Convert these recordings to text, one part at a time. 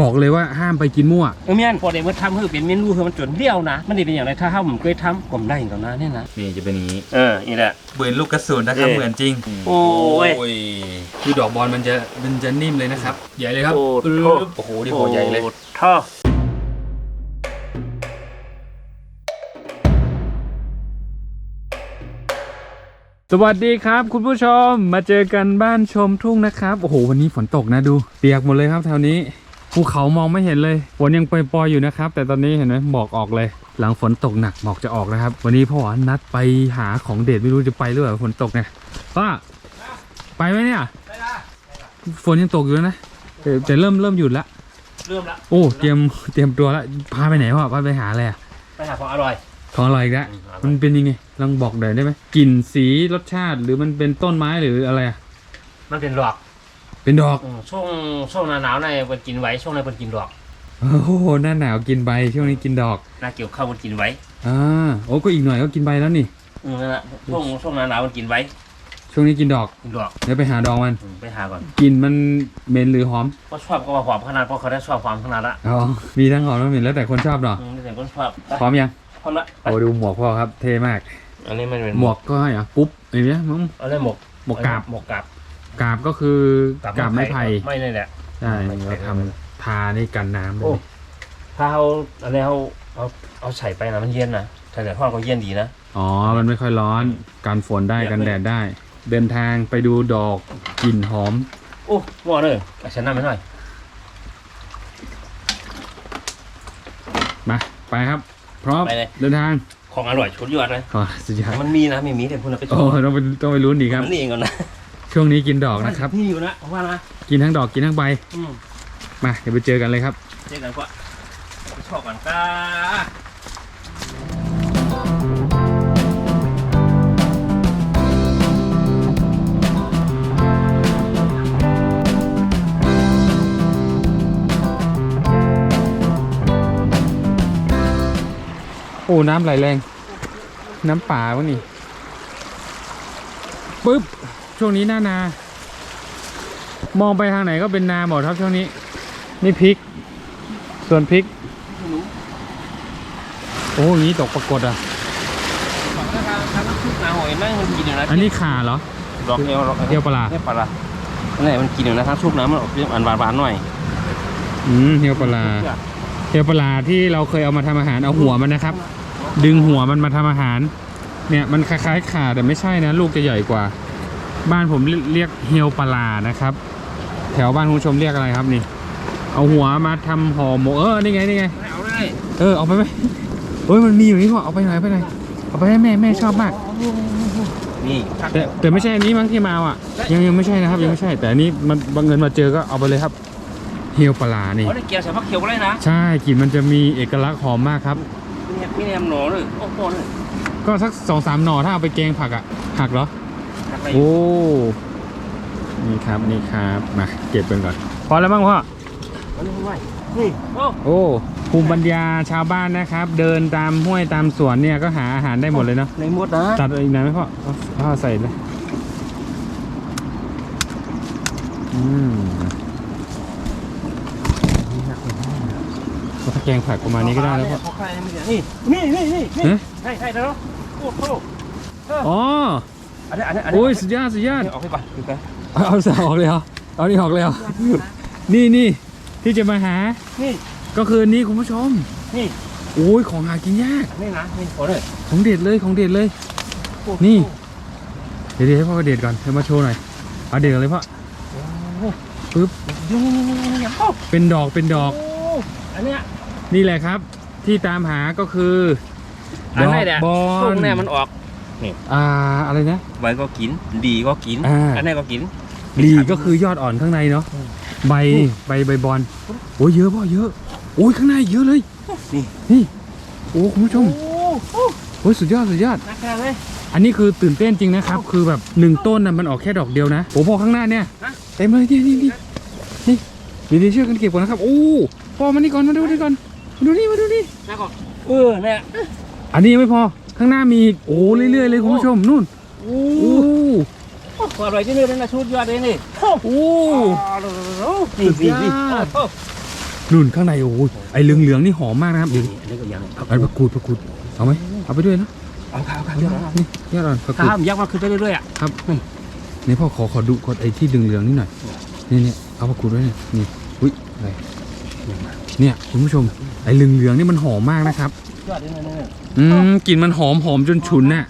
บอกเลยว่าห้ามไปกินมั่วเออเมียนพอได้มาทำให้เป็นเมนูคือมันจนเดียวนะมันได้เป็นอย่างไรถ้าห้าผมเคยทำผมได้อย่างกับน้าเนี่ยนะนี่จะเป็นอย่างนี้เออนี่แหละเบือนลูกกระสุนนะครับ เออเหมือนจริงโอ้ยคือดอกบอลมันจะมันจะนิ่มเลยนะครับ ใหญ่เลยครับโอ้โห ปึ๊บโอ้โหนี่หัวใหญ่เลยท่อสวัสดีครับ คุณผู้ชมมาเจอกันบ้านชมทุ่งนะครับ โอ้โหวันนี้ฝนตกนะดู เปียกหมดเลยครับแถวนี้ ภูเขามองไม่เห็นเลยฝนยังปล่อยๆอยู่นะครับ แต่ตอนนี้เห็นไหมหมอกออกเลย หลังฝนตกหนักหมอกจะออกนะครับ วันนี้พ่อหวานนัดไปหาของเด็ดไม่รู้จะไปหรือเปล่าฝนตกเนี่ยป้าไปไหมเนี่ยฝนยังตกอยู่นะแต่แต่เริ่มเริ่มหยุดละเริ่มละโอ้เตรียมเตรียมตัวละพาไปไหนวะพาไปหาอะไรอะไปหาของอร่อยของอร่อยอีกแล้วมันเป็นยังไงลองบอกหน่อยได้ไหมกลิ่นสีรสชาติหรือมันเป็นต้นไม้หรืออะไรอะมันเป็นดอก เป็นดอกอืมช่วงช่วงหน้าหนาวในมันกินไว้ช่วงในมันกินดอกโอ้โหหน้าหนาวกินใบช่วงนี้กินดอกหน้าเกี่ยวข้าวมันกินไว้อ่าโอ้ก็อีกหน่อยก็กินใบแล้วนี่ อืมนั่นแหละช่วงช่วงหน้าหนาวมันกินไว้ช่วงนี้กินดอกกินดอกเดี๋ยวไปหาดอกมัน อืมไปหาก่อนกลิ่นมันเหม็นหรือหอมก็ชอบก็มาหอมขนาดเพราะเขาได้ชอบความขนาดละอ๋อมีทั้งหอมทั้งเหม็นแล้วแต่คนชอบเนาะอืมนี่แต่คนชอบไปพร้อมยังพร้อมละไปโอ้ดูหมวกพ่อครับเท่มาก อันนี้มันเป็นหมวกก็ให้เหรอะปุ๊บอย่างเงี้ยมั้ง อันนี้หมกหมวกกาบ หมกกาบ กาบก็คือกาบไม้ไผ่ไม่นี่แหละใช่ไม้ไผ่เราทำทาในกันน้ำเลโอ้ยถ้าเอาอันนี้เอาเอาเอาใส่ไปนะมันเย็นนะใส่แต่ทอดก็เย็นดีนะอ๋อ มันไม่ค่อยร้อนกันฝนได้กันแดดได้ เดินทางไปดูดอกกลิ่นหอม โอ้หม้อเลยเอาฉันน้ำไปหน่อยมาไปครับ พร้อมไปเลยเดินทางของอร่อยชุดยอดเลยขอสุดยอดมันมีนะไม่มีแต่คุณเอาไปโอ้ต้องไปต้องไปลุ้นดีครับมันนี่เองก่อนนะ ช่วงนี้กินดอกนะครับนี่อยู่นะผมว่านะกินทั้งดอกกินทั้งใบอืมมาเดี๋ยวไปเจอกันเลยครับ เจ๊กันกว่าไปชอบกันก้าโอ้น้ำไหลแรง น้ำป่าวะนี่ปึ๊บ ช่วงนี้หน้านา มองไปทางไหนก็เป็นนาหมดครับช่วงนี้ นี่พริก ส่วนพริก โอ้อยางนี้ตกปรากฏอะของราคาทางชุดนาหอยนั่งมันกินอยู่นะอันนี้ขาเหรอ ดอกเอวเดียวปลาร้าเอวปลาร้าอันไหนมันกินอยู่นะทั้งชุบน้ำมันออกเปรี้ยวอันหวานๆหน่อยอืมเฮียวปลาร้าเฮียวปลาร้าที่เราเคยเอามาทำอาหารเอาหัวมันนะครับ ดึงหัวมันมาทำอาหาร เนี่ยมันคล้ายๆขาแต่ไม่ใช่นะ ลูกจะใหญ่กว่า บ้านผมเรียกเฮียวปลาร้านะครับ แถวบ้านคุณผู้ชมเรียกอะไรครับนี่ เอาหัวมาทำห่อหมกเออนี่ไงนี่ไงเอาได้เออเอาไปไหมเฮ้ยมันมีอยู่นี่พ่อเอาไปหน่อยเอาไปหน่อยเอาไปให้แม่แม่ชอบมากนี่แต่แต่ไม่ใช่อันนี้มั้งที่มาอะ ยังยังไม่ใช่นะครับ ยังไม่ใช่ แต่อันนี้มันบังเอิญมาเจอก็เอาไปเลยครับเฮียวปลาร้านี่เขาได้เกี๊ยวใส่ผักเขียวก็ได้นะใช่กลิ่นมันจะมีเอกลักษณ์หอมมากครับมีมีแหนมหนอเลยโอ้โหเลยก็สักสองสามหน่อถ้าเอาไปแกงผักอะหักเหรอหักไป โอ้ นี่ครับนี่ครับ มาเก็บเป็นก่อน พอแล้วมั้งพ่อเอานี่ไว้นี่โอ้โอ้ภูมิปัญญาชาวบ้านนะครับ เดินตามห้วยตามสวนเนี่ยก็หาอาหารได้หมดเลยเนาะในมดนะตัดอีกหน่อยไหมพ่อเอาพ่อใส่เลยอืมถ้าแกงผักประมาณนี้ก็ได้แล้วพ่อเขาใครนี่นี่นี่นี่นี่ฮะใช่ใช่แล้วโอ้โหอ๋อ อันนี้อันนี้อันนี้โอ้ยสุดยอดสุดยอด ออกไปป่ะดูกันเอาเอาสาวออกเลยเหรอเอานี่ออกเลยเหรอนี่นี่ที่จะมาหา นี่ก็คือนี่คุณผู้ชม นี่โอ้ยของหากินยาก นี่นะนี่โอ้เลยของเด็ดเลยของเด็ดเลย นี่ เดี๋ยวเดี๋ยวให้พ่อเด็ดก่อนเดี๋ยวมาโชว์หน่อยเอาเด็ดก่อนเลยพ่อปึ๊บนี่นี่นี่นี่นี่โอ้เป็นดอกเป็นดอก อันเนี้ยนี่แหละครับ ที่ตามหาก็คืออันไหนเนี่ยบอช่วลงแน่มันออก อ่าอะไรนะ ใบก็กิน ดีก็กินอ่าอันไหนก็กิน ลีก็คือยอดอ่อนข้างในเนาะใบนี่ใบใบบอลโอ้ยเยอะพ่อเยอะโอ้ยข้างในเยอะเลยนี่ นี่โอ้คุณผู้ชมโอ้โหโอ้ยสุดยอดสุดยอด นักแค่เลย อันนี้คือตื่นเต้นจริงนะครับ คือแบบหนึ่งต้นน่ะมันออกแค่ดอกเดียวนะโอ้พอข้างหน้าเนี่ยฮะ เต็มเลยนี่นี่นี่นี่เดี๋ยวเดี๋ยวช่วยกันเก็บก่อนนะครับโอ้พอมานี่ก่อนมาดูนี่ก่อนมาดูนี่มาดูนี่นักก็เออเนี่ยอันนี้ยังไม่พอ ข้างหน้ามีอีกโอ้เรื่อยๆเลยคุณผู้ชมนู่นโอ้โอ้อร่อยที่นี่เลยนะชุดยอดเลยนี่โอ้นี่นี่นี่สุดยอดโอ้นุ่นข้างในโอ้ยไอ้เหลืองๆนี่หอมมากนะครับเดี๋ยวนี่อันนี้ก็ยังไอ้ผักกูดผักกูดเอาไหมเอาไปด้วยนะเอาข้าวข้าวเยอะนะนี่ยอดอ่อนผักข้ากูดวยักษ์มาขึ้นไปเรื่อยๆอะครับนี่พ่อขอขอดูกดไอ้ที่เหลืองๆนี่หน่อยนี่นี่เอาผักกูดไว้เนี่ยนี่อุ้ยอะไรเนี่ยคุณผู้ชมไอ้เหลืองๆนี่มันหอมมากนะครับ ยอดเลยนะเนี่ยอืมกลิ่นมันหอมหอมจนฉุนน่ะ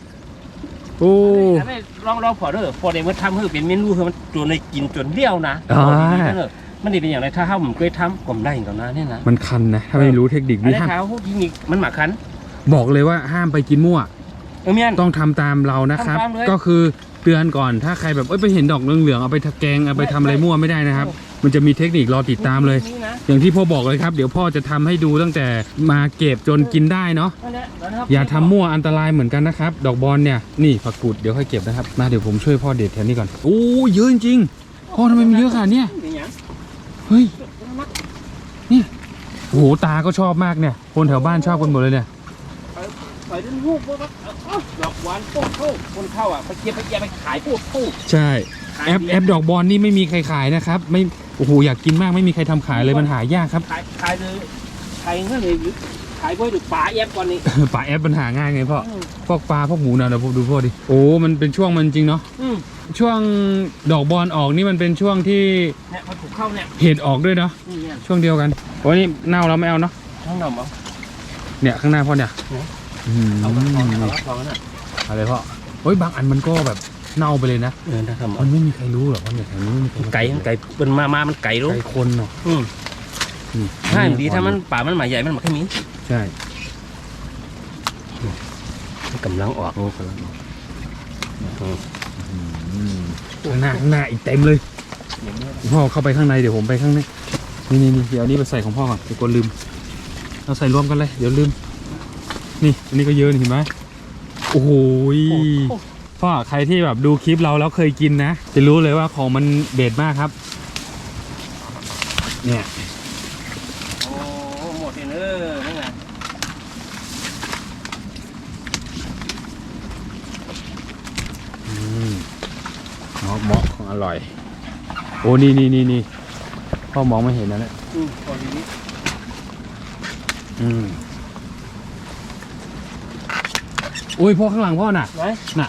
โอ้อันนี้ลองลองพอเด้อพอได้มาทำให้เป็นเมนูคือมันตัวในกินจนเลี้ยวนะอ่าพอดีๆนะเด้อมันได้เป็นอย่างไรถ้าเฮาผมเคยทำก็ได้อย่างนั้นเนี่ยนะมันคันนะ ถ้าไม่รู้เทคนิคอันนี่นี้ห้ามเขาพวกนี้มันหมักคันบอกเลยว่าห้ามไปกินมั่ว เออเมียน ต้องทำตามเรานะครับ ทำตามเลย ก็คือ เตือนก่อน ถ้าใครแบบเอ้ยไปเห็นดอกเหลืองๆเอาไปทะแกงเอาไปทำอะไรมั่วไม่ได้นะครับ มันจะมีเทคนิครอติดตามเลย นี่นะอย่างที่พ่อบอกเลยครับ เดี๋ยวพ่อจะทำให้ดูตั้งแต่มาเก็บจนกินได้เนาะ นั่นแหละแล้วนะครับอย่าทำมั่วอันตรายเหมือนกันนะครับ ดอกบอลเนี่ยนี่ผักกูดเดี๋ยวค่อยเก็บนะครับมาเดี๋ยวผมช่วยพ่อเด็ดแถวนี้ก่อนโอ้เยอะจริงๆพ่อทำไมมันเยอะขนาดเนี้ยเป็นหยังเฮ้ยนี่โอ้โหตาก็ชอบมากเนี่ยคนแถวบ้านชอบกันหมดเลยเนี่ย ไปดึงลูกพวกเอาดอกหวานโป๊ะโป๊ะคนเข้าอะไปเก็บไปเก็บไปขายโป๊ะโป๊ะใช่ ขายแอปแอปดอกบอลนี่ไม่มีใครขายนะครับ ไม่โอ้โหอยากกินมากไม่มีใครทำขายเลยมันหายากครับ ขายขายเลยขายเงินเลยขายไว้หรือปลาแอบก่อนนี่ป่าแอปมันหาง่ายไงพ่ออืมพวกปลาพวกหมูนะเดี๋ยวผมดูพ่อดิโอ้มันเป็นช่วงมันจริงเนาะอืมช่วงดอกบอลออกนี่มันเป็นช่วงที่เนี่ยพอถูกเข้าเนี่ยเห็ดออกด้วยเนาะนี่เนี่ยช่วงเดียวกันโอ้นี่เน่าเราไม่เอาเนาะข้างหนอมเอาเนี่ยข้างหน้าพ่อเนี่ยไหนอืม เอากระทองเอากระทองนั่นน่ะอะไรพ่อโอ้ยบางอันมันก็แบบเน่าไปเลยนะเออถ้าทำมันไม่มีใครรู้หรอกว่าเนี่ยแถวนี้ไม่มีใครรู้ไก่ไก่เป็นมามามันไก่รู้ไก่คนเนาะอืมนี่ใช่มันดีถ้ามันป่ามันหมาใหญ่มันหมาแค่นี้ใช่มันกำลังออกโอ้กำลังออกอืมข้างหน้าข้างหน้าอีกเต็มเลยอย่างนี้พ่อเข้าไปข้างในเดี๋ยวผมไปข้างในนี่นี่นี่เดี๋ยวอันนี้ไปใส่ของพ่อก่อนเดี๋ยวกลัวลืม เราใส่รวมกันเลย เดี๋ยวลืม นี่อันนี้ก็เยอะนี่เห็นไหมโอ้โหยโอ้โหพ่อใครที่แบบดูคลิปเราแล้วเคยกินนะ จะรู้เลยว่าของมันเด็ดมากครับ เนี่ยโอ้หมดเลยเออนั่นไงอืมเหมาะเหมาะของอร่อย โอ้นี่นี่นี่นี่พ่อมองไม่เห็นนะเนี่ยอืมพอดีนี้อืม โอ้ยพ่อข้างหลังพ่อน่ะ ไหนน่ะ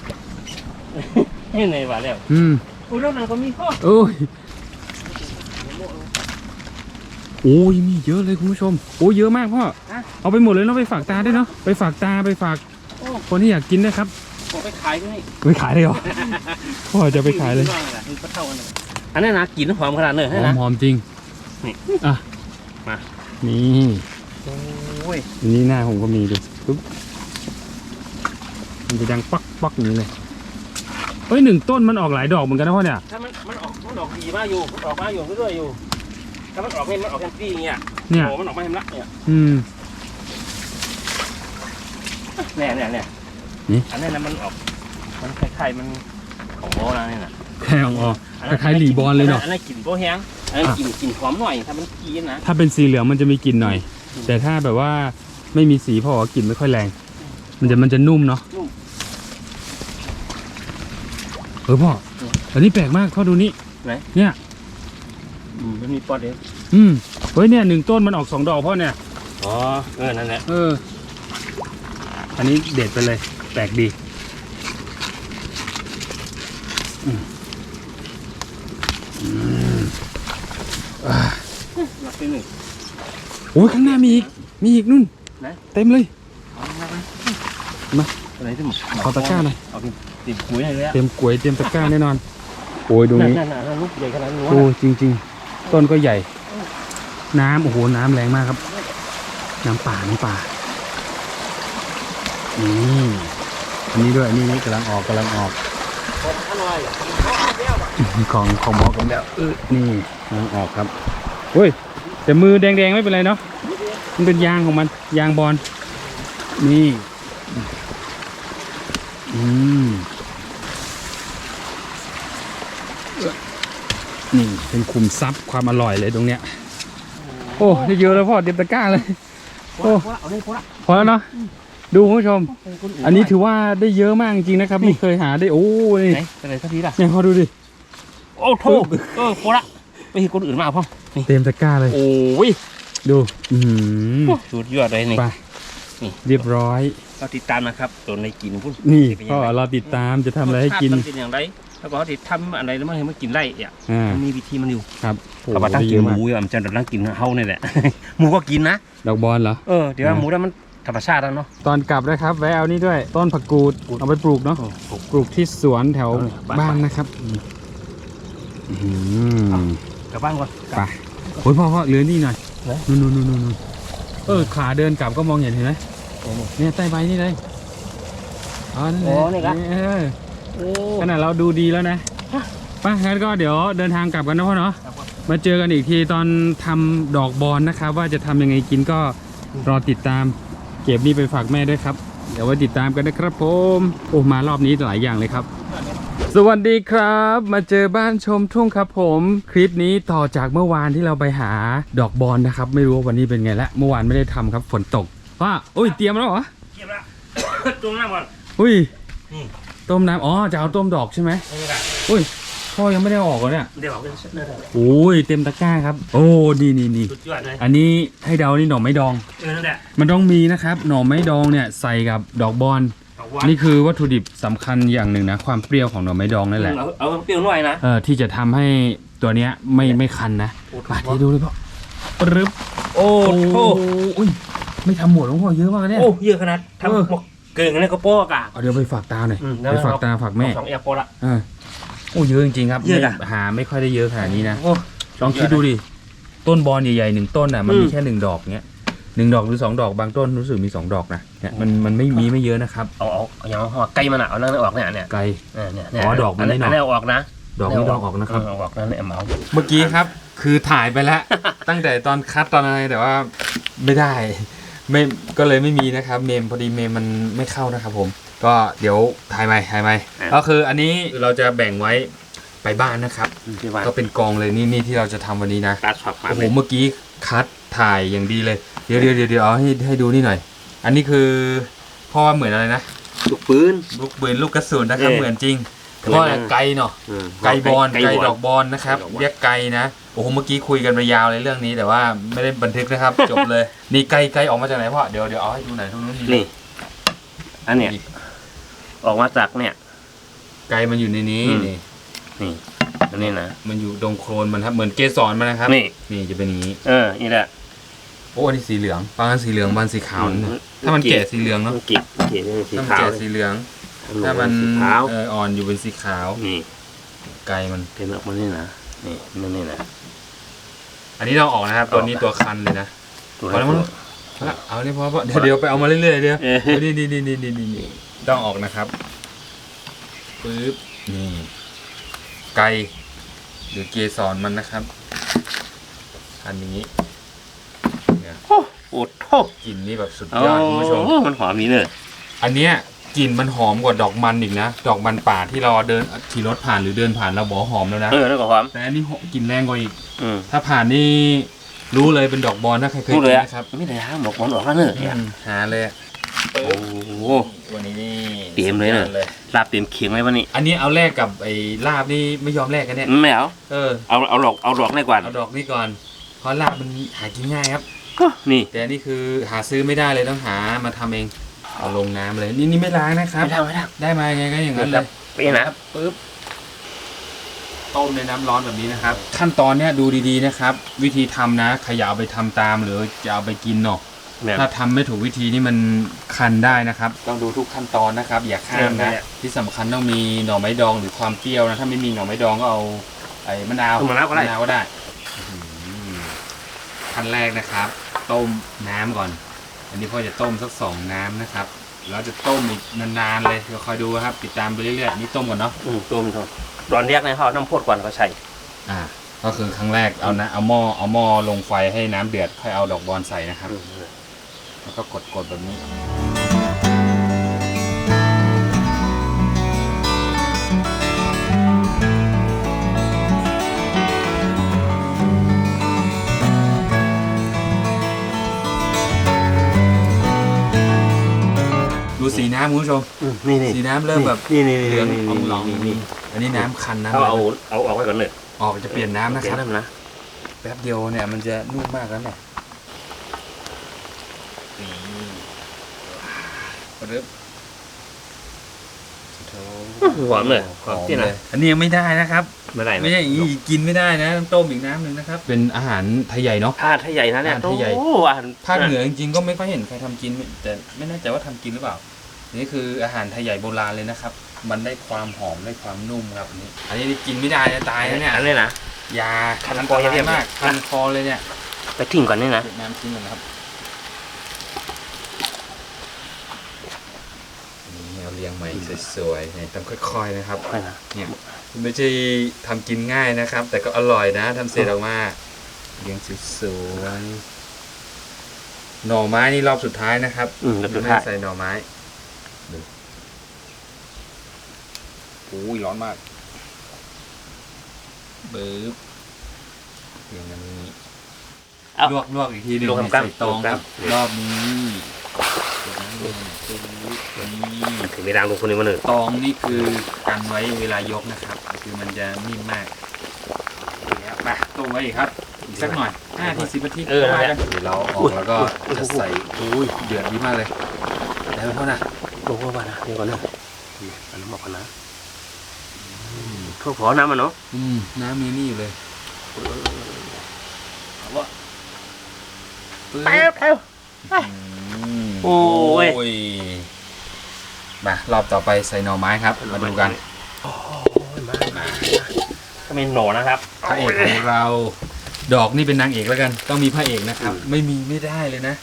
นี่ไหนวะแล้วอืมอุ้ยแล้วนั่นก็มีข้อโอ้ยโอ้ยมีเยอะเลยคุณผู้ชม โอ้ยเยอะมากพ่อเอาไปหมดเลยเนาะไปฝากตาด้วยเนาะไปฝากตาไปฝากโอ้ คนที่อยากกินด้วยครับ ผมไปขายด้วยไปขายเลยเหรอ พ่อจะไปขายเลยนี่ก็เท่ากันเลยอันนี้นะกินหอมขนาดเนอะหให้อมนะ หอมจริงนี่อะมา นี่โอ้ยอันนี้หน้าผมก็มีดูปุ๊บ มันจะดังปักปักอย่างนี้เลยเฮ้ยหนึ่งต้นมันออกหลายดอกเหมือนกันนะพ่อเนี่ย ถ้ามันมันออกมันออกดีมากอยู่มันออกมาอยู่เรื่อยๆอยู่ ถ้ามันออกไม่มันออกแค่ปีอย่างเงี้ยเนี่ย โอ้มันออกมาเห็นละเนี่ยอืม แน่แน่แน่นี่ อันนี้นะมันออก มันคล้ายๆมันของโบราณนี่นะแค่ออกคล้ายๆหลีบอลเลยเนอะ อันนั้นกลิ่นโบแห้งอันนั้นกลิ่นกลิ่นหอมหน่อยถ้ามันกีนนะถ้าเป็นสีเหลืองมันจะมีกลิ่นหน่อย แต่ถ้าแบบว่าไม่มีสีพ่อว่ากลิ่นไม่ค่อยแรง มันจะมันจะนุ่มเนาะ นุ่ม เออพ่อ อันนี้แปลกมากพ่อดูนี่ไหน เนี่ย อืมมันมีปอดเดียวอืมเฮ้ยเนี่ยหนึ่งต้นมันออกสองดอกพ่อเนี่ย อ๋อ เออ นั่นแหละ เออ อันนี้เด็ดไปเลย แปลกดีอืมอืมนับไปหนึ่ง โอ้ยข้างหน้ามีอีก มีอีกนู่นไหน เต็มเลย เอานับไปมา อะไรที่หมดขอตะกร้าหน่อย เอาติด ติดปุ๋ยอะไรเลยอะเตรียมกลวยเตรียมตะกร้าแน่นอน โอ้ยดูนั่นนี้นั่นนั่นลูกใหญ่ขนาดนี้โอ้จริง ๆ ต้นก็ใหญ่ น้ำโอ้โหน้ำแรงมากครับ น้ำป่าน้ำป่านี่อันนี้ด้วยอันนี้นี่กำลังออกกำลังออกคนอร่อยเอาเดียวอะของของหมอกันแล้วเออนี่กำลังออกครับเฮ้ยแต่มือแดงๆไม่เป็นไรเนาะมันเป็นยางของมัน ยางบอลนี่อืม เป็นคุมทรัพย์ความอร่อยเลยตรงเนี้ย โอ้ได้เยอะแล้วพ่อเต็มตะกร้าเลย โอ้เอาเลยพอละพอแล้วเนาะดูคุณผู้ชมคนอื่อันนี้ถือว่าได้เยอะมากจริงๆนะครับ ไม่เคยหาได้โอ้ยไหนเป็นไรสักทีล่ะเนี่ยพอดูดิโอ้โถเออพอละไปเห็นคนอื่นมาเอาพ่อนี่เต็มตะกร้าเลย โอ้ยดูอืมสุดยอดเลยนี่ไปนี่เรียบร้อยเราติดตามนะครับตัวในกินพุ่นนี่เป็พ่อยังไงเราติดตามจะทำอะไรให้กินรสชาติมันเป็นอย่างไร แล้วก็เขาติดทำอะไรแล้วมันให้มันกินไรอะอ่า มันมีวิธีมันอยู่ครับเขามาตั้งกินหมูอะมันจะตั้งกินเฮาเนี่ยแหละ หมูก็กินนะดอกบอลเหรอ เออเดี๋ยวหมูนั้นมันธรรมชาติแล้วเนาะ ตอนกลับนะครับแวะเอานี่ด้วยต้นผักกูดเอาไปปลูกเนาะปลูกที่สวนแถวเออไปบ้านนะครับอืม กลับบ้านก่อน ไป โอ้ยพ่อพ่อเหลือนี่หน่อยไหนนู่นนู่นนู่นนู่นเออขาเดินกลับก็มองเห็นเห็นไหมโอ้โหเนี่ยใต้ใบนี่เลยอ๋อนั่นแหละโอ้นี่ครับ เออ โอ้ขนาดเราดูดีแล้วนะไป่ะงั้นก็เดี๋ยวเดินทางกลับกันนะพ่อเนาะมาเจอกันอีกทีตอนทำดอกบอลนะครับ ว่าจะทำยังไงกินก็รอติดตาม เก็บนี่ไปฝากแม่ด้วยครับ เดี๋ยวไว้ติดตามกันนะครับผมโอ้มารอบนี้หลายอย่างเลยครับ สวัสดีครับ มาเจอบ้านชมทุ่งครับผม คลิปนี้ต่อจากเมื่อวานที่เราไปหาดอกบอลนะครับ ไม่รู้ว่าวันนี้เป็นไงละเมื่อวานไม่ได้ทำครับฝนตกว่าอุ้ยเตรียมแล้วเหรอเก็บละจุ่มน้ำก่อนอุ้ยนี่ ต้มน้ำอ๋อจะเอาต้มดอกใช่ไหมนี่แหละอุ้ยพ่อยังไม่ได้เอาออกเลยเนี่ยเดี๋ยวเอาเป็นเส้นเลยโอ้ยเต็มตะกร้าครับ โอ้นี่นี่นี่สุดยอดเลยอันนี้ให้เดานี่หน่อไม้ดอง เออนั่นแหละมันต้องมีนะครับ หน่อไม้ดองเนี่ยใส่กับดอกบอลเอาวันี่คือวัตถุดิบสำคัญอย่างหนึ่งนะ ความเปรี้ยวของหน่อไม้ดองนั่นแหละเอาเอาเปรี้ยวหน่อยนะ เออที่จะทำให้ตัวเนี้ยไม่ไม่คันนะมาทีดูเลยพ่อปรึบโอ้โอ้โหอุ้ยไม่ทำหมดหลวงพ่อเยอะมากเนี่ย โอ้เยอะขนาดทำเออหมก เก่งเลยก็โป๊กอะ เอาเดี๋ยวไปฝากตาหน่อยอืมไปฝากตาฝากแม่สองแอร์โป๊ละเออโอ้เยอะจริงๆครับเยอะอะไม่หาไม่ค่อยได้เยอะขนาดนี้นะโอ้ ลองคิดดูดิต้นบอลใหญ่ๆหนึ่งต้นอะมันอืมมีแค่หนึ่งดอกเนี้ยหนึ่งดอกหรือสองดอกบางต้นรู้สึกมีสองดอกนะเนี่ยมันมันไม่มีไม่เยอะนะครับ เอาเอาเอาอย่างห่อไก่มันอะเอานั่นออกเนี่ยเนี่ยไกลเนี่ยเนี่ยเนี่ยอ๋อดอกมันไม่หนอกอันนี้เอาออกนะดอกไม่ดอกออกนะครับเอาออกนั่นแหละเหมา เมื่อกี้ครับ คือถ่ายไปแล้ว ตั้งแต่ตอนคัดตอนอะไรแต่ว่าไม่ได้ ไม่ก็เลยไม่มีนะครับเมมพอดีเมมมันไม่เข้านะครับผม ก็เดี๋ยวถ่ายใหม่ถ่ายใหม่ก็คืออันนี้เราจะแบ่งไว้ไปบ้านนะครับที่ว่าก็เป็นกองเลยนี่นี่ที่เราจะทำวันนี้นะตัดฝักมาโอ้โหเมื่อกี้คัดถ่ายอย่างดีเลย เดี๋ยวเดี๋ยวเดี๋ยวเดี๋ยวเอาให้ให้ดูนี่หน่อย อันนี้คือพ่อว่าเหมือนอะไรนะลูกปืนลูกปืนลูกกระสุนนะครับเออเหมือนจริงเหมือนเพราะนะไกลเนาะไกลบอลไกลดอกบอลนะครับไกลดอกบอลเรียกไกลนะ โอ้โหเมื่อกี้คุยกันไปยาวเลยเรื่องนี้แต่ว่าไม่ได้บันทึกนะครับ จบเลยนี่ไกลไกลออกมาจากไหนพ่อเดี๋ยวเดี๋ยวเอาให้ดูหน่อยตรงนู้นนี่อันเนี้ยออกมาจากเนี่ย ไกลมันอยู่ในนี้อืม นี่นี่อันนี้นะ มันอยู่ตรงโคลนมันครับเหมือนเกสรมันนะครับนี่ นี่จะเป็นอย่างนี้เออนี่แหละโอ้อันนี้สีเหลืองบางอันสีเหลืองบางสีขาวนี่นะถ้ามันแก่สีเหลืองเนาะมันเก็บเก็บเป็นสีถ้ามันขาวแก่สีเหลือง ถ้ามันสีขาวเอออ่อนอยู่เป็นสีขาวนี่ไกลมันเป็นออกมานี่นะนี่นี่นี่นะ อันนี้เราออกนะครับ ตัวนี้ตัวคันเลยนะตัวพอแล้วมั้งเอาละเอาเนี่ยพอพอเดี๋ยวเดี๋ยวไปเอามาเรื่อยๆเดี๋ยวเออนี่นี่นี่นี่นี่นี่นี่ต้องออกนะครับปึ๊บนี่ไกลหรือเกสรมันนะครับ อันนี้เนี่ยโอ้โหโทษกลิ่นนี่แบบสุดโอ้ยอดคุณผู้ชมมันหอมนี่เนอะอันเนี้ย กลิ่นมันหอมกว่าดอกมันอีกนะ ดอกมันป่าที่เราเดินขี่รถผ่านหรือเดินผ่านเราบอกหอมแล้วนะ เออแล้วก็หอมแต่อันนี้หอมกลิ่นแรงกว่าอีก อืมถ้าผ่านนี่รู้เลยเป็นดอกบอลถ้าใครเคยพูดกิเลยนอะนะครับไม่ได้ฮะหมกมันออกแล้วเนอะเนี่ยอืมหาเลยอะโอ้โห วันนี้นี่เตรียมเลยเนอะสุดอดลาบเต็มเขียงเลยวันนี้อันนี้เอาแลกกับไอ้ลาบนี่ไม่ยอมแลกกันเนี่ย ไม่เอาเออ เอาเอาหลอกเอาหลอกในกว่าเอาดอกนี่ก่อน เพราะลาบมันหากินง่ายครับ นี่ แต่อันนี่คือหาซื้อไม่ได้เลยต้องหามาทำเอง เอาลงน้ำเลย นี่นี่ไม่ล้างนะครับ ไม่ได้ไม่ได้ได้มายังไงก็อย่างนั้นเลยไปนะปึ๊บต้มในน้ำร้อนแบบนี้นะครับ ขั้นตอนเนี้ยดูดีๆนะครับ วิธีทำนะใครอย่าเอาไปทำตามหรือจะเอาไปกินเนาะเนี่ยถ้าทำไม่ถูกวิธีนี่มันคันได้นะครับ ต้องดูทุกขั้นตอนนะครับ อย่าข้ามนะเนี่ยที่สำคัญต้องมีหน่อไม้ดองหรือความเปรี้ยวนะถ้าไม่มีหน่อไม้ดองก็เอาไอ้มะนาวเอามะนาวก็ได้ มะนาวก็ได้อื้อหือขั้นแรกนะครับ ต้มน้ำก่อน อันนี้พ่อจะต้มสักสองน้ำนะครับเราจะต้มอีกนานๆเลยเดี๋ยวคอยดูครับ ติดตามไปเรื่อยๆนี่ต้มก่อนเนาะอืมตัวมันทนตอนแรกเนี่ยเขาเอาน้ำพ่นก่อนเขาใส่อ่า ก็คือครั้งแรกเอานะเอาหม้อเอาหม้อลงไฟให้น้ำเดือดค่อยเอาดอกบอลใส่นะครับ แล้วก็กดๆแบบนี้ สีน้ำคุณผู้ชม อืมนี่นี่สีน้ำเริ่มแบบนี่นี่นี่เหลืองนี่อองหลองนี่นี่อันนี้น้ำคันนะเขาเอาเอาออกไว้ก่อนเลยออกจะเปลี่ยนน้ำนะเปคลี่ยรับนน้ำนะแป๊บเดียวเนี่ยมันจะนุ่มมากแล้วเนี่ยนี่ปึ๊บหอมเลยหอมที่ไหนอันนี้ยังไม่ได้นะครับเมื่อไหร่นะไม่ใช่อย่างนี้กินไม่ได้นะต้องต้มอีกน้ำหนึ่งนะครับ เป็นอาหารไทยใหญ่เนาะทาดให้ใหญ่นะเนี่ยทาดให้ใหญ่ โอ้อาหารภาคเหนือจริงๆก็ไม่ค่อยเห็นใครทำกิน แต่ไม่แน่ใจว่าทำกินหรือเปล่า นี่คืออาหารไทยใหญ่โบราณเลยนะครับ มันได้ความหอมได้ความนุ่มครับอันนี้ อันนี้กินไม่ได้จะตายนะเนี่ยอันนี้นะ ยาคันอันคตอรายเยี่ยมๆมากคันคอเลยเนี่ย ไปทิ้งก่อนนี่นะเวียดนามทิ้งก่อนนะครับนี่เอาเรียงใหม่สวยๆนี่ต้องค่อยๆนะครับค่อยนะเนี่ยไม่ใช่ทำกินง่ายนะครับ แต่ก็อร่อยนะทำเสร็จออกมาเรียงสวยๆหน่อไม้นี่รอบสุดท้ายนะครับอืมแล้วสุดไม่ท้ายใส่หน่อไม้ ดูโอ้ยร้อนมากบึ๊บเรียงกันนี้เอาลวกลวกอีกทีหนึงลวกให้กล้ามใส่ตองลวกคกล้ารัมบรอบนี้เดี๋ยวนะลงปึ๊บนี่ถึงเวลาลงคนนี้มาหนึ่งตองนี่คือกันไว้เวลายกนะครับ คือมันจะนิ่มมากเนี่ยไปต้มไว้อีกครับอีกสักหน่อยห้าทีสิบนาทีเออก็ว่านั่กันนเดี๋ยวเราออกแล้วก็จะใส่อุ้ยเดือดดีมากเลยแล้วเท่านั้น ลงว่านะเดี๋ยวก่อนนะนี่อันน้ำบอกก่อนนะทั่วพอน้ำมันเนาะอืม น้ำมีนี่อยู่เลยเอาวะปึ๊บแป๊บแป๊บอืมโอ้ยยมารอบต่อไปใส่หน่อไม้ครับ มาดูกันโอ้ยมามาก็เป็นหนอนะครับพระเอกของเรา ดอกนี่เป็นนางเอกแล้วกัน ต้องมีพระเอกนะครับ ไม่มีไม่ได้เลยนะ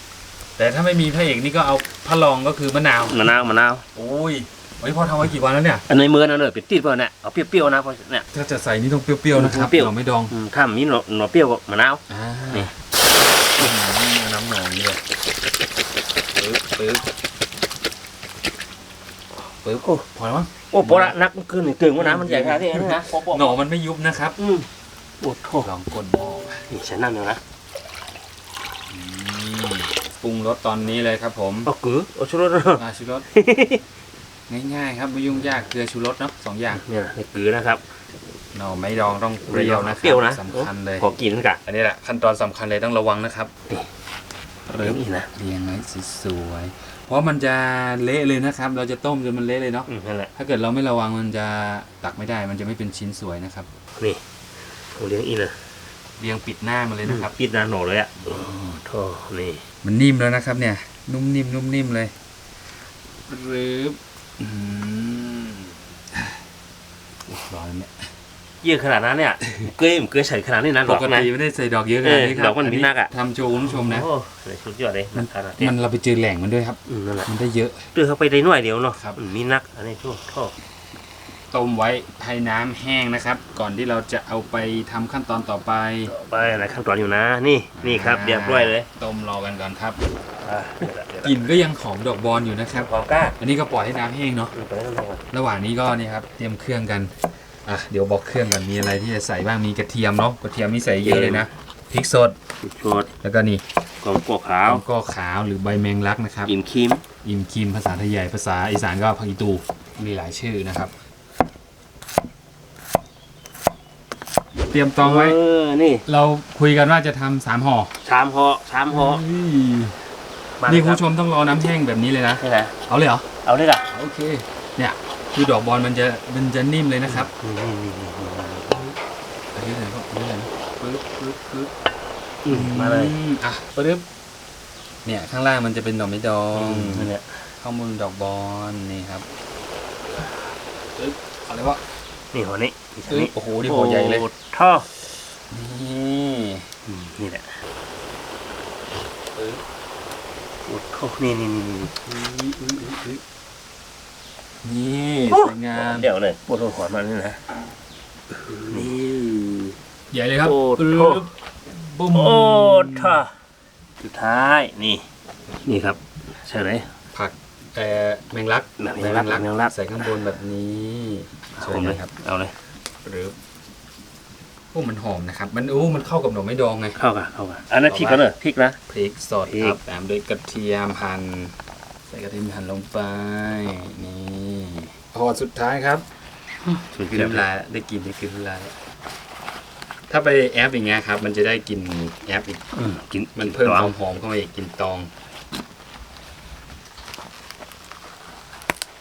แต่ถ้าไม่มีพระเอกนี่ก็เอาพระรองก็คือมะนาวมะนาวมะนาวโอ้ยวันนี้พอทำไว้กี่วันแล้วเนี่ยอันในมือนั่นเลยเป็นติดเปล่าเนี่ยเอาเปรี้ยวๆนะเพราะเนี่ยถ้าจะใส่นี่ต้องเปรี้ยวๆนะครับเปรี้ยวหน่อไม่ดองอืมถ้ามีหนอหนอเปรี้ยวก็มะนาวอ่านี่อืมน้ำหนองนี่เลยปึ๊บปึ๊บปึ๊บโอ้พอแล้วมั้งโอ้ปอละนักขึ้นเกินว่าน้ำมันใหญ่ขนาดนี้นะปอปอหน่อมันไม่ยุบนะครับอืมโอ้โหลองกดหม้อนี่ฉันนั่นเลยนะอืม ปรุงรสตอนนี้เลยครับผมเอากือเอาชุรสอาชูรสง่ายๆครับไม่ยุ่งยากเกลือชูรสเนาะสองอย่างเนี่ยในกือนะครับหน่อไม้ดองต้องเปรี้ยวนะคเปรี้ยวรันะบสำคัญเลย ขอกินกะอันนี้แหละขั้นตอนสำคัญเลยต้องระวังนะครับนี่เริ่มนี่นะเรียงไว้สวยๆเพราะมันจะเละเลยนะครับ เราจะต้มจนมันเละเลยเนาะอืมนั่นแหละถ้าเกิดเราไม่ระวังมันจะตักไม่ได้ มันจะไม่เป็นชิ้นสวยนะครับ นี่โอ้เลี้ยงอีนะ เรียงปิดหน้ามันเลยนะครับ ปิดหนาหนอเลยอะโอ้โธ่นี่ มันนิ่มแล้วนะครับ เนี่ย นุ่มนิ่มนุ่มนิ่มเลยรึบอืมอุ๊ยร้อนแล้วเนี่ยเยอะขนาดนั้นเนี่ย เกยมเกยใส่ขนาดนี้นะดปอกกนะติไม่ได้ใส่ดอกเยอะขนาดนี้คเอรัอบดอกมันมีนักอะทำโชว์คุณผู้ชมนะโอ้เลยสุดยอดเลยมันขนาดนี้มันเราไปเจอแหล่งมันด้วยครับอืมนั่นแหละมันได้เยอะเตือเข้าไปได้หน่อยเดียวเนาะครับอืมมีนักอันนี้โทษโทษ ต้มไว้ให้น้ำแห้งนะครับ ก่อนที่เราจะเอาไปทำขั้นตอนต่อไปต่อไปอะไรขั้นตอนอยู่นะ นี่นี่ครับเรียบร้อยเลยต้มรอกันก่อนครับอะเดี๋ยวละเดี๋ยวกลิ่นก็ยังหอมดอกบอลอยู่นะครับละความกล้าอันนี้ก็ปล่อยให้น้ำแห้งเนาะ อืมไปแล้วไปแล้วระหว่างนี้ก็นี่ครับเตรียมเครื่องกัน อะเดี๋ยวบอกเครื่องกันมีอะไรที่จะใส่บ้างมีกระเทียมเนาะกระเทียมนี่ใส่เยอะเลยนะพริกสดโชดแล้วก็นี่ของกวขาวแล้วก็ขาวหรือใบแมงลักนะครับกินครีมอิมคิมภาษาไทยใหญ่ภาษาอีสานก็ผักอีตูมีหลายชื่อนะครับ เตรียมตองไว้ เออนี่เราคุยกันว่าจะทำสามห่อชามห่อชามห่อเฮ้ยมานี่เลยคุณรับผู้ชมต้องรอน้ำแห้งแบบนี้เลยนะ นี่แหละเอาเลยเหรอ เอาเลยล่ะโอเค เนี่ยคือดอกบอลมันจะมันจะนิ่มเลยนะครับนี่นี่นี่นี่อันนี้เลยก็อันนี้เลยนะปึ๊บปึ๊บปึ๊บอืมมาเลยอือะปึ๊บเนี่ยข้างล่างมันจะเป็นดอกไม้ดองนั่นแหละข้างบนดอกบอลนี่ครับปึ๊บเอะไรวะนี่หัวนี้ ปึ๊บโอ้โหนี่หัวใหญ่เลยโอ้ท่อนี่อืมนี่แหละปึ๊บโอ้โหนี่นี่นี่นี่อุ๊ยอุ๊ยอุ๊ยอุ๊ยนี่สวยงามเดี๋ยวเลยปวดหัวขอนมันนี่นะนี่ใหญ่เลยครับโอ้ปึ๊โหบบุ้มโอ้ท่าสุดท้ายนี่ นี่ครับใช่ไหม ผักเอ่อแมงลักแมงลักแมงลัก ใส่ข้างบนแบบนี้สวยผมไหมเลยครับ เอาเลย หรือโอ้มันหอมนะครับ มันอู้มันเข้ากับหน่อไม้ดองไง เข้ากันเข้ากันอันนั้นพริกเขาเนอะพริกนะ พริกสดครับแถมด้วยกระเทียมหั่นใส่กระเทียมหั่นลงไป นี่พอสุดท้ายครับสุดกินอดน้เลลาได้กินได้กลินน้ำลาถ้าไปแอปอย่างเงี้ยครับ มันจะได้กินแอปอีกมกินมันเพิ่มความหอมเข้ามาอีกกินตอง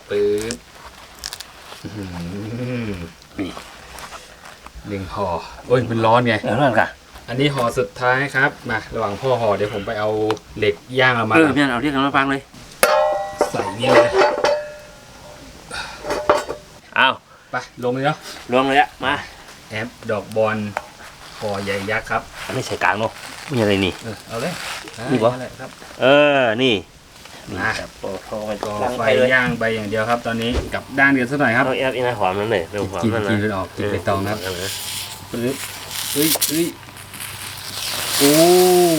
ปึ๊บอื้อนี่ หนึ่งห่อโอ้ยมันร้อนไงเออนั่นค่ะอันนี้ห่อสุดท้ายครับมาระหว่างพ่อห่อเดี๋ยวผมไปเอาเหล็กย่างเอามาเออเนี่ยเอาเรียกกันมาฟังเลยใส่นี่เลยเอาไปลงเลยเนาะลงเลยอะมาแอปดอกบอลห่อใหญ่ยักษ์ครับอันนี้ใส่กลางเนาะมีอะไรนี่ เออเอาเลยนี่บ่นั่นแหละครับ เออ นี่ นี่อะครับโอ้โหก็ล้างไฟไปเลยย่างไปอย่างเดียวครับ ตอนนี้กลับด้านกันสักหน่อยครับเอาแอปอินหอมนั่นเลยเร็วหอมกินนั่นกินนะเป็นออกกินไปตองครับเออปึ๊บเฮ้ยเฮ้ยโอ้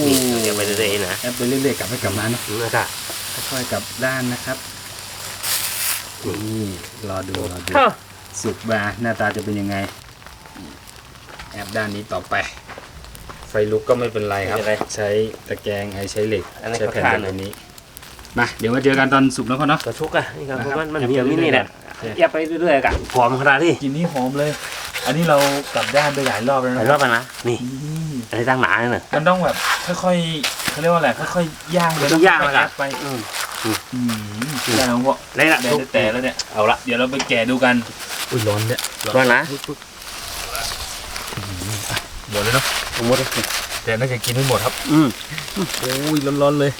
นี่เอาไปเรื่อยๆนะแอปไปเรื่อยๆกลับไปกลับมาเนาะนี่ค่ะค่อยๆกลับด้านนะครับนี่รอดูรอดูเข้าสุกมาหน้าตาจะเป็นยังไง แอปด้านนี้ต่อไป ไฟลุกก็ไม่เป็นไรครับใช้ตะแกรงไอใช้เหล็ก อันนี้ใช้เขาแผ่นทาน แบเลยบนี้ มาเดี๋ยวมาเจอกันตอนสุกแล้วเขาเนาะ กระชุกอะนี่ครับนะครับมันมันแอปมีอย่างนี้นี่แหละโอเคแอปไปเรื่อยๆกะหอมขนาดที่กินนี่หอมเลย อันนี้เรากลับด้านไปหลายรอบแล้วหนะลายรอบแล้วนะนี่นี่อันนี้ตั้งหนาเนี่ยนะ มันต้องแบบค่อยๆเขาเรียกว่าอะไรค่อยๆย่างเลยต้องย่างค่แล้วๆกันไปอืมอืมได้แล้วพ่อได้ละได้ทุกแต่แล้วเนี่ยเอาละเดี๋ยวเราไปแกะดูกันอุ้ยร้อนเนี่ยร้อนนะหมดเลยเนาะสมมติแต่น่าจะกินไม่หมดครับอืมโอ้ยร้อนๆเลย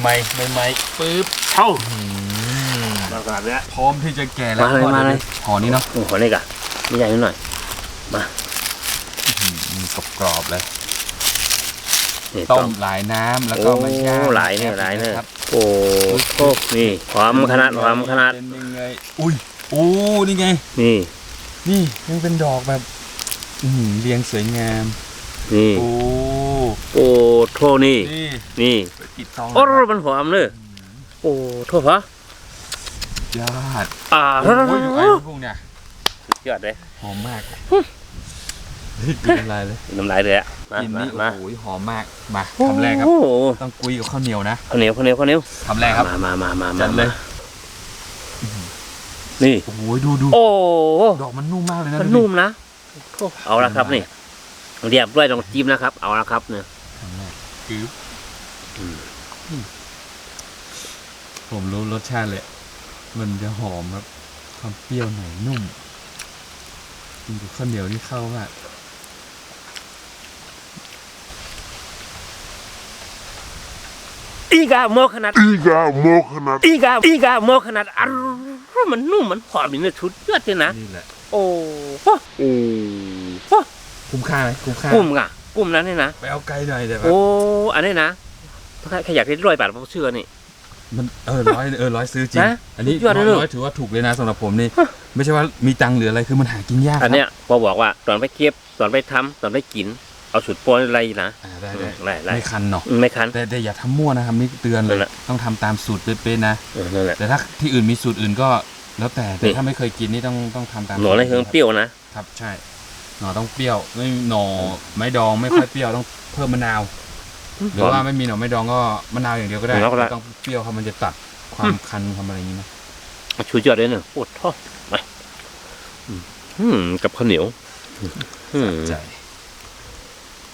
ใหม่ๆใหม่ๆปึ๊บเท่าอืมมาขนาดเนี้ยพร้อมที่จะแกะแล้วมาเลยพ่อมาเลยห่อนี้เนาะโอ้โหนี่กะไม่ใหญ่นิดหน่อยกรอบๆเลยนี่ต้ต้มมหลายน้ำแล้วก็มาย่างโอ้หลายเนี่ยหลายเนี่ยครับโอ้โหนี่หอมขนาดหอมขนาดเป็นยังไงอุ้ยโอ้นี่ไง นี่ นี่ยังเป็นดอกแบบอื้อหือเรียงสวยงามนี่โอ้ โอ้โทนี่ นี่นี่ปิดทองโอ้มันหอมเลยโอ้โทษพะยอดอ่าโอ้ยดูไอ้พวกเนี่ยยอดเลยหอมมากเฮ้ยกินอะไรเลยน้ำลายเลยอะมากินมานี่มาโอ้ยหอมมากมาคำแรกครับโอ้โหต้องกุยกับข้าวเหนียวนะข้าวเหนียวข้าวเหนียวข้าวเหนียวคำแรกครับมามามามาจัมาดเลยนี่โอ้ยดูดูโอ้ดอกมันนุ่มมากเลยนะมันดูดินุ่มนะโอ้เอาละครับนี่ เรียบด้วยต้องจิ้มนะครับ เอาละครับเนี่ยคำแรกคืออืมผมรู้รสชาติเลย มันจะหอมครับ ความเปรี้ยวหน่อยนุ่มกินกับข้าวเหนียวนี่เข้ามากอีกาโมขนาด Iga Mohanat อีกาอีกาโมขนาดอันมันนุ่มมันหอมนี่เนี่ยชุดยอดเลยนะนี่แหละโอ้โหโอ้โห คุ้มค่าไหมคุ้มค่า กุ้มอะกุ้มนั้นนี่นะ ไปเอาไกลหน่อยแต่แบบโอ้อันนี้นะถ้าใครอยากได้ร้อยบาทผมเชื่อนี่ มันเออร้อยเออร้อยซื้อจริง นะอันนี้สุดยอดเลยเนอะร้อยถือว่าถูกเลยนะสำหรับผมนี่ ไม่ใช่ว่ามีตังค์เหลืออะไรคือมันหากินยากอันเนี้ยพอบอกว่าตอนไปเก็บตอนไปทำตอนไปกิน เอาสุดโปรยอะไรนะอ่าได้อืได้มได้ได้ไม่คันเนาะอืมไม่คัน แต่แต่อย่าทำมั่วนะครับนี่เตือนเลนั่ย นแหละ ต้องทำตามสูตรเป๊ะๆนะ เออนั่นแหละ แต่ถ้าที่อื่นมีสูตรอื่นก็แล้วแต่แต่นี่ ถ้าไม่เคยกินนี่ต้องต้องทำตามหนูอะไรเครื่องเปรี้ยวนะครับใช่ หน่อต้องเปรี้ยวไม่หน่อไม้ดองไม่ค่อยเปรี้ยวต้องเพิ่มมะนาว หรือว่าไม่มีหน่อไม้ดองก็มะนาวอย่างเดียวก็ได้มะนาวก็ได้ไม่ต้องเปรี้ยวครับมันจะตัดความคันความอะไรอย่างนี้นะชุดยอดเลยเนี่ยโอ้โหมาอืมอืมกับข้าวเหนียวอืมใจ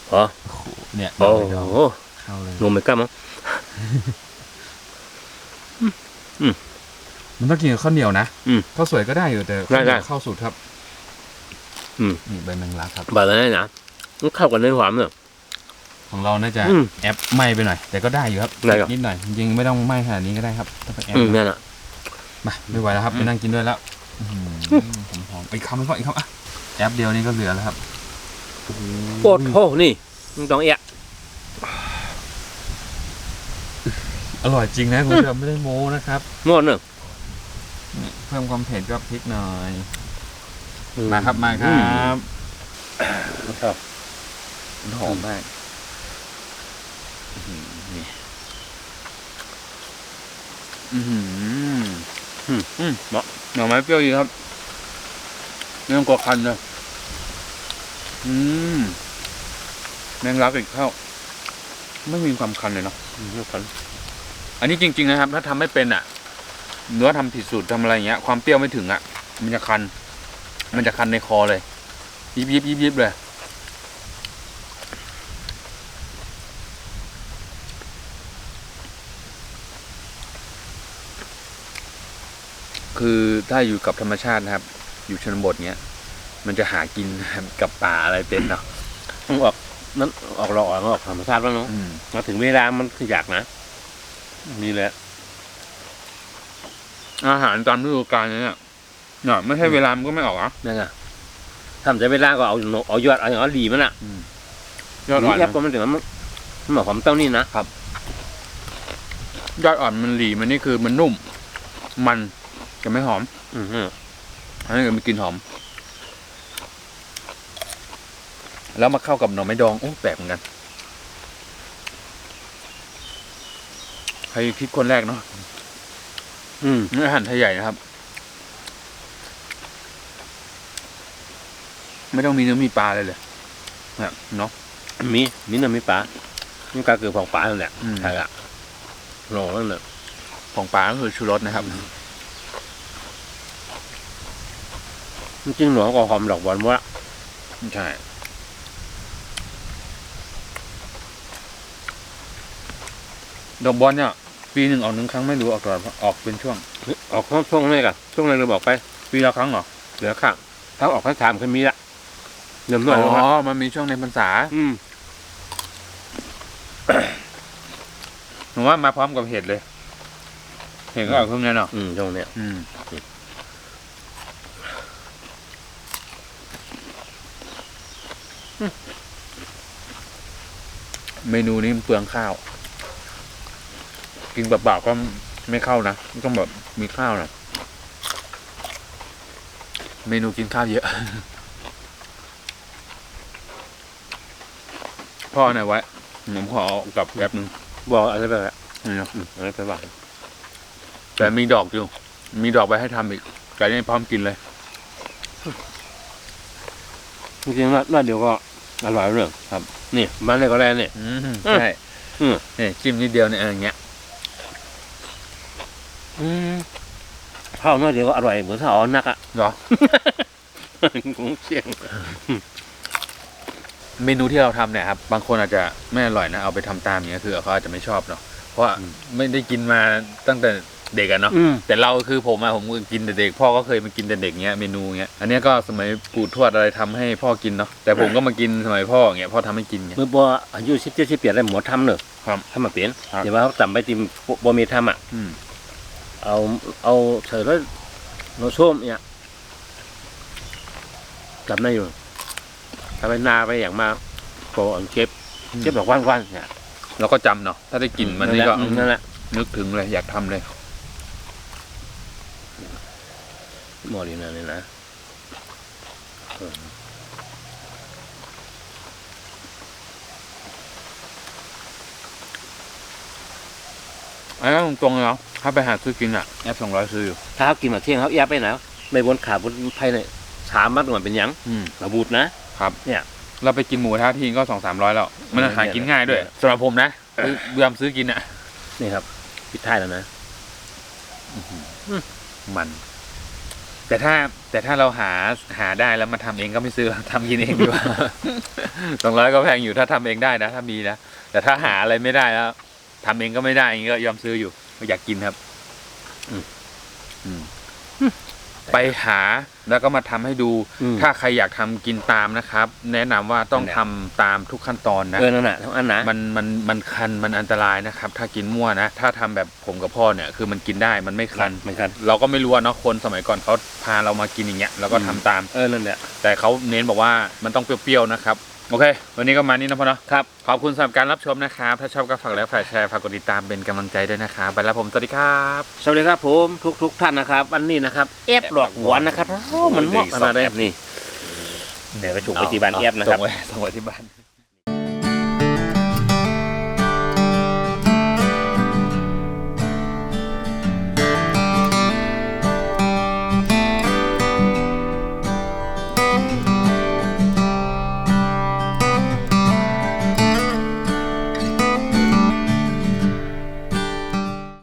พอโอ้โหเนี่ยหน่โอ้อไม้ดองโหเข้าเลยนมไม่กล้ามั้ง มันต้องกินกับข้าวเหนียวนะอืมข้าวสวยก็ได้อยู่แต่ได้ข้าวเหนียวได้ ข้าวสูตรครับ อืม นี่ใบแมงลักครับ แบบนั้นนะมันเข้ากันในหวานเนี่ยของเราน่าจะอืมแอปไหม้ไปหน่อย แต่ก็ได้อยู่ครับได้ครับ นิดหน่อยจริงๆไม่ต้องไหม้ขนาดนี้ก็ได้ครับต้องไปแอปอืมนั่นอะ มาไม่ไหวแล้วครับอืมไปนั่งกินด้วยแล้วอื้อหือหอมๆอีกคำนึงก็อีกคำอะแอปเดียวนี่ก็เหลือแล้วครับโคตรโหนี่มึงต้องเอะอร่อยจริงนะคุณผู้ชมไม่ได้โม้นะครับ หมดเนอะนี่เพิ่มความเผ็ดก็พริกหน่อย มาครับมาครับครับหอมมากนี่อือหืออืมอืมเหมาะหน่อไม้เปรี้ยวดีครับไม่ต้องกลัวคันเลยอืมแมงลักอีกเข้าไม่มีความคันเลยเนาะอืมไม่คันอันนี้จริงๆ นะครับ ถ้าทำไม่เป็นอะหรือว่าทำผิดสูตรทำอะไรอย่างเงี้ย ความเปรี้ยวไม่ถึงอะ มันจะคัน มันจะคันในคอเลย ยิบยิบยิบยิบเลยคือถ้าอยู่กับธรรมชาตินะครับ อยู่ชนบทเนี้ย มันจะหากินกับป่าอะไรเป็นเนาะมันออกมันออกหลอกออกธรรมชาติแล้วเนาะอืมมาถึงเวลามันคืออยากนะ นี่แหละ อาหารตามฤดูกาลเนี่ย เนี่ยไม่ใช่เวลามันก็ไม่ออกอะนั่นไงทำใจเวลาก็เอาเอายอดเอาอย่างนั้นดีมันอะยอดอ่อนแอปนะก็มันถึงมันมันหมายความเต้านี่นะยอดอ่อนมันหลีมันนี่คือมันนุ่ม มันจะไม่หอม อืมอันนี้ก็มีกลิ่นหอม แล้วมาเข้ากับหน่อไม้ดองโอ้แปลกเหมือนกันใครคิดคนแรกเนาะอืมนี่อาหารไทยใหญ่นะครับ ไม่ต้องมีเนื้อมีปลาเลยเลยเนี่ยเนาะมีมีน้ำมีปลานี่ก็คือของปลานั่นแหละอืมใช่ละโหลนั่นแหละของปลาก็คือชูรสนะครับจริงๆหนูก็หอมดอกบอลว่าใช่ดอกบอลเนี่ยปีหนึ่งออกหนึ่งครั้งไม่รู้ออกตลอดออกเป็นช่วง ออกช่วงนี้กันช่วงไหนเราบอกไป ปีละครั้งเหรอเหลือข้างถ้าออกข้างถามเคยมีละ เริ่มต้อ๋นแล้วครับอมันมีช่วงในพรรษา อืมผมว่ามาพร้อมกับเห็ดเลย เห็ดก็ออกช่วงนี้เนาะอืมช่วงเนี้ยอืมเมนูนี้มันเปลืองข้าว กินเปล่าๆก็ไม่เข้านะต้องแบบมีข้าวนะเมนูกินข้าวเยอะ พ่อไหนไว้ผมขอเอากลับแป๊บนึงบอกอะไรไปละนี่เนาะอืมอะไรไปบ้างแต่มีดอกอยู่ มีดอกไว้ให้ทำอีก แต่ยังพร้อมกินเลย จริงๆว่าว่าเดี๋ยวก็อร่อยเรื่องครับ นี่มันเลยก็แล้วเนี่ยอืมอืมใช่อืมนี่จิ้มนิดเดียวเนี่ยเอออย่างเงี้ยอืมข้าวน้อยเดี๋ยวก็อร่อยเหมือนถ้าเอานักอะเหรอคงเสี่ยง เมนูที่เราทำเนี่ยครับบางคนอาจจะไม่อร่อยนะเอาไปทำตามอย่างเงี้ยคือเขาอาจจะไม่ชอบเนาะเพราะว่าไม่ได้กินมาตั้งแต่เด็กอะเนาะอืม แต่เราคือผมอะผมกินแต่เด็กพ่อก็เคยมากินแต่เด็กเงี้ยเมนูเงี้ยอันเนี้ยก็สมัยปู่ทวดอะไรทำให้พ่อกินเนาะแต่ผมก็มากินสมัยพ่ออย่างเงี้ยพ่อทำให้กินเงี้ย เมื่อบ่อายุสิบเจ็ดสิบแปดได้หมอทำเนอะครับทำมาเปลี่ยนครับ เดี๋ยวว่าเขาจำไปติมบ่มีทำอะ อืม เอาเอาเฉยแล้วโนส้มเนี่ยจำได้อยู่ ถ้าไปนาไปอย่างมาโปรอันเก็บเก็บแบบวันๆเนี่ยแล้วก็จำเนาะถ้าได้กินมันนี่ก็อืนั่นแหละนึกถึงเลยอยากทำเลยหมอดีนะนี่นะอันนั้นตรงๆเลยเนาะถ้าไปหาซื้อกินอะแอปสองร้อยซื้ออยู่ถ้าเขากินมาเที่ยงเขาแอบไปไหนไม่บนขาบนภายในสามมัดมันเป็นหยังอืมระบูดนะ ครับเนี่ย เราไปกินหมูกระทะทีก็สองสามร้อยแล้ว มันเนี่ยหากินง่ายด้วยเนี่ยสำหรับผมนะซื้อเบื่อมซื้อกินอะ นี่ครับปิดท้ายแล้วนะมัน แต่ถ้าแต่ถ้าเราหาหาได้แล้วมาทำเองก็ไม่ซื้อทำกินเองดีกว่าสองร้อยก็แพงอยู่ถ้าทำเองได้นะ ถ้ามีนะแต่ถ้าหาอะไรไม่ได้แล้วทำเองก็ไม่ได้อย่างงี้ก็ยอมซื้ออยู่อยากกินครับ อืมอืม ไปหาแล้วก็มาทำให้ดูอืมถ้าใครอยากทำกินตามนะครับ แนะนำว่าต้องนั่นแหละทำตามทุกขั้นตอนนะเออนั่นน่ะทั้งอันนะมันมันมันคันมันอันตรายนะครับ ถ้ากินมั่วนะ ถ้าทำแบบผมกับพ่อเนี่ยคือมันกินได้มันไม่คันเหมือนกัน เราก็ไม่รู้อะเนาะคนสมัยก่อนเขาพาเรามากินอย่างเงี้ยเราก็ทำตามเออนั่นแหละแต่เขาเน้นบอกว่ามันต้องเปรี้ยวๆนะครับ โอเค วันนี้ก็มานี่นะพ่อเนาะครับ ขอบคุณสำหรับการรับชมนะครับ ถ้าชอบก็ฝากแล้วฝากแชร์ ฝากกดติดตามเป็นกำลังใจด้วยนะครับไปแล้วผม สวัสดีครับ สวัสดีครับผมทุกทุกๆท่านนะครับวันนี้นะครับแอบหลอกหวานนะครับโอ้มันเหมาะขนาดนี้นี่ เดี๋ยวไปฉุกไปที่บ้านแอบนะครับ ส่งไว้ส่งไว้ที่บ้าน